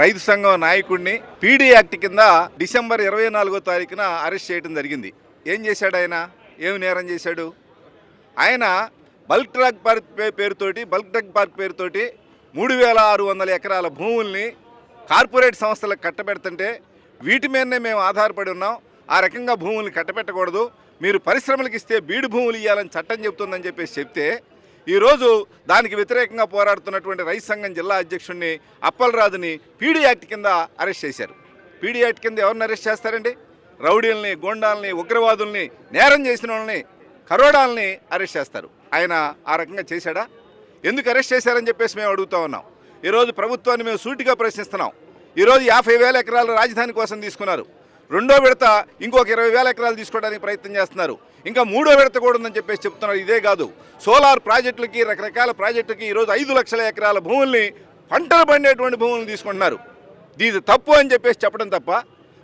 రైతు సంఘం నాయకుడిని పీడీ యాక్ట్ కింద డిసెంబర్ ఇరవై నాలుగో తారీఖున అరెస్ట్ చేయడం జరిగింది. ఏం చేశాడు ఆయన? ఏమి నేరం చేశాడు? ఆయన బల్క్ ట్రక్ పార్క్ పేరుతోటి బల్క్ ట్రక్ పార్క్ పేరుతోటి మూడు వేల ఆరు వందల ఎకరాల భూముల్ని కార్పొరేట్ సంస్థలకు కట్టబెడుతుంటే వీటి మీదనే మేము ఆధారపడి ఉన్నాం. ఆ రకంగా భూముల్ని కట్టబెట్టకూడదు. మీరు పరిశ్రమలకు ఇస్తే బీడు భూములు ఇవ్వాలని చట్టం చెబుతుందని చెప్పేసి చెప్తే ఈరోజు దానికి వ్యతిరేకంగా పోరాడుతున్నటువంటి రైతు సంఘం జిల్లా అధ్యక్షుడిని అప్పలరాజుని పీడీ యాక్ట్ కింద అరెస్ట్ చేశారు. పీడీ యాక్ట్ కింద ఎవరిని అరెస్ట్ చేస్తారండి? రౌడీల్ని గోండాల్ని ఉగ్రవాదుల్ని నేరం చేసిన వాళ్ళని కరోడాల్ని అరెస్ట్ చేస్తారు. ఆయన ఆ రకంగా చేశాడా? ఎందుకు అరెస్ట్ చేశారని చెప్పేసి మేము అడుగుతూ ఉన్నాం. ఈరోజు ప్రభుత్వాన్ని మేము సూటిగా ప్రశ్నిస్తున్నాం. ఈరోజు యాభై వేల ఎకరాలు రాజధాని కోసం తీసుకున్నారు. రెండో విడత ఇంకొక ఇరవై వేల ఎకరాలు తీసుకోవడానికి ప్రయత్నం చేస్తున్నారు. ఇంకా మూడో విడత కూడా ఉందని చెప్పేసి చెప్తున్నారు. ఇదే కాదు. సోలార్ ప్రాజెక్టులకి రకరకాల ప్రాజెక్టులకి ఈరోజు ఐదు లక్షల ఎకరాల భూముల్ని పంటలు పండేటువంటి భూములను తీసుకుంటున్నారు. ఇది తప్పు అని చెప్పేసి చెప్పడం తప్ప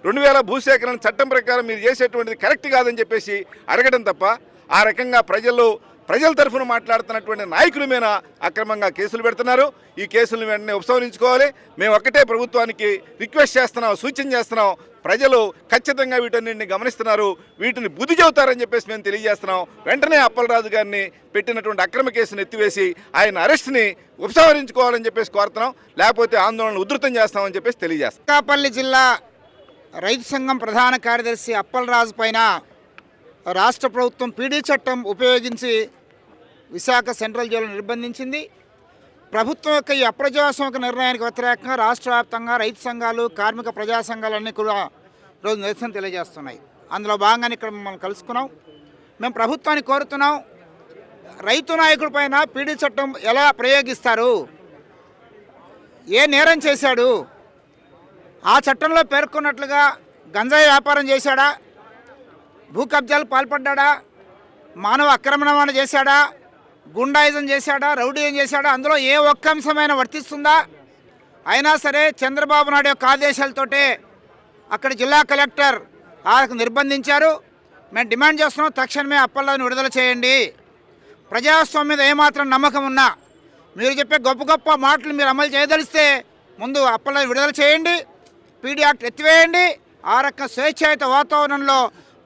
రెండు వేల భూసేకరణ చట్టం ప్రకారం మీరు చేసేటువంటిది కరెక్ట్ కాదని చెప్పేసి అడగడం తప్ప ఆ రకంగా ప్రజలు ప్రజల తరఫున మాట్లాడుతున్నటువంటి నాయకుల మీద అక్రమంగా కేసులు పెడుతున్నారు. ఈ కేసులను వెంటనే ఉపసంహరించుకోవాలి. మేము ఒక్కటే ప్రభుత్వానికి రిక్వెస్ట్ చేస్తున్నాం సూచన చేస్తున్నాం. ప్రజలు ఖచ్చితంగా వీటన్నింటిని గమనిస్తున్నారు వీటిని బుద్ధి చెబుతారని చెప్పేసి మేము తెలియజేస్తున్నాం. వెంటనే అప్పలరాజు గారిని పెట్టినటువంటి అక్రమ కేసును ఎత్తివేసి ఆయన అరెస్ట్ని ఉపసంహరించుకోవాలని చెప్పేసి కోరుతున్నాం. లేకపోతే ఆందోళన ఉధృతం చేస్తామని చెప్పేసి తెలియజేస్తాం. అనకాపల్లి జిల్లా రైతు సంఘం ప్రధాన కార్యదర్శి అప్పలరాజు పైన రాష్ట్ర ప్రభుత్వం పీడీ చట్టం ఉపయోగించి విశాఖ సెంట్రల్ జైలు నిర్బంధించింది. ప్రభుత్వం యొక్క ఈ అప్రజాస్వామిక నిర్ణయానికి వ్యతిరేకంగా రాష్ట్ర వ్యాప్తంగా రైతు సంఘాలు కార్మిక ప్రజా సంఘాలన్నీ కూడా ఈరోజు నిరసన తెలియజేస్తున్నాయి. అందులో భాగంగానే ఇక్కడ మిమ్మల్ని కలుసుకున్నాం. మేము ప్రభుత్వాన్ని కోరుతున్నాం. రైతు నాయకుడి పైన పీడీ చట్టం ఎలా ప్రయోగిస్తారు? ఏ నేరం చేశాడు? ఆ చట్టంలో పేర్కొన్నట్లుగా గంజాయి వ్యాపారం చేశాడా? భూ కబ్జాలు పాల్పడ్డా మానవ ఆక్రమణ చేశాడా? గుండాయిజం చేశాడా? రౌడీయం చేశాడా? అందులో ఏ ఒక్క అంశమైనా వర్తిస్తుందా? అయినా సరే చంద్రబాబు నాయుడు యొక్క ఆదేశాలతోటే అక్కడ జిల్లా కలెక్టర్ ఆయనకు నిర్బంధించారు. మేము డిమాండ్ చేస్తున్నాం తక్షణమే అప్పల్లాని విడుదల చేయండి. ప్రజాస్వామ్యం మీద ఏమాత్రం నమ్మకం ఉన్నా మీరు చెప్పే గొప్ప గొప్ప మాటలు మీరు అమలు చేయదలిస్తే ముందు అప్పల్లాని విడుదల చేయండి పీడీ యాక్ట్ ఎత్తివేయండి ఆ రకం స్వేచ్ఛాయుత వాతావరణంలో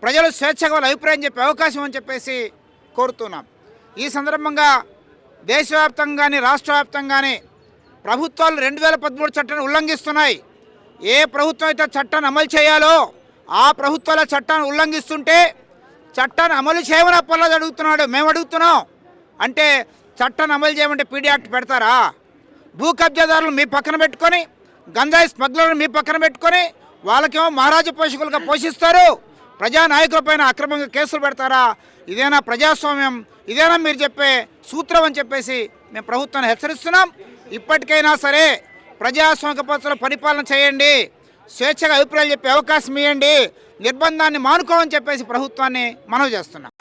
ప్రజలు స్వేచ్ఛగా వాళ్ళ అభిప్రాయం చెప్పే అవకాశం అని చెప్పేసి కోరుతున్నాం. ఈ సందర్భంగా దేశవ్యాప్తంగాని రాష్ట్ర వ్యాప్తంగాని ప్రభుత్వాలు రెండు వేల పదమూడు చట్టాన్ని ఉల్లంఘిస్తున్నాయి. ఏ ప్రభుత్వం అయితే చట్టాన్ని అమలు చేయాలో ఆ ప్రభుత్వాల చట్టాన్ని ఉల్లంఘిస్తుంటే చట్టాన్ని అమలు చేయమని అప్పల్లాది అడుగుతున్నాడు. మేము అడుగుతున్నాం. అంటే చట్టాన్ని అమలు చేయమంటే పీడీ యాక్ట్ పెడతారా? భూ కబ్జాదారులు మీ పక్కన పెట్టుకొని గంజాయి స్మగ్లర్లు మీ పక్కన పెట్టుకొని వాళ్ళకేమో మహారాజు పోషకులుగా పోషిస్తారు. ప్రజా నాయకులపైన అక్రమంగా కేసులు పెడతారా? ఇదేనా ప్రజాస్వామ్యం? ఇదేనా మీరు చెప్పే సూత్రం అని చెప్పేసి మేము ప్రభుత్వాన్ని హెచ్చరిస్తున్నాం. ఇప్పటికైనా సరే ప్రజాస్వామిక పద్ధతిలో పరిపాలన చేయండి. స్వేచ్ఛగా అభిప్రాయాలు చెప్పే అవకాశం ఇవ్వండి. నిర్బంధాన్ని మానుకోమని చెప్పేసి ప్రభుత్వాన్ని మనవి చేస్తున్నాం.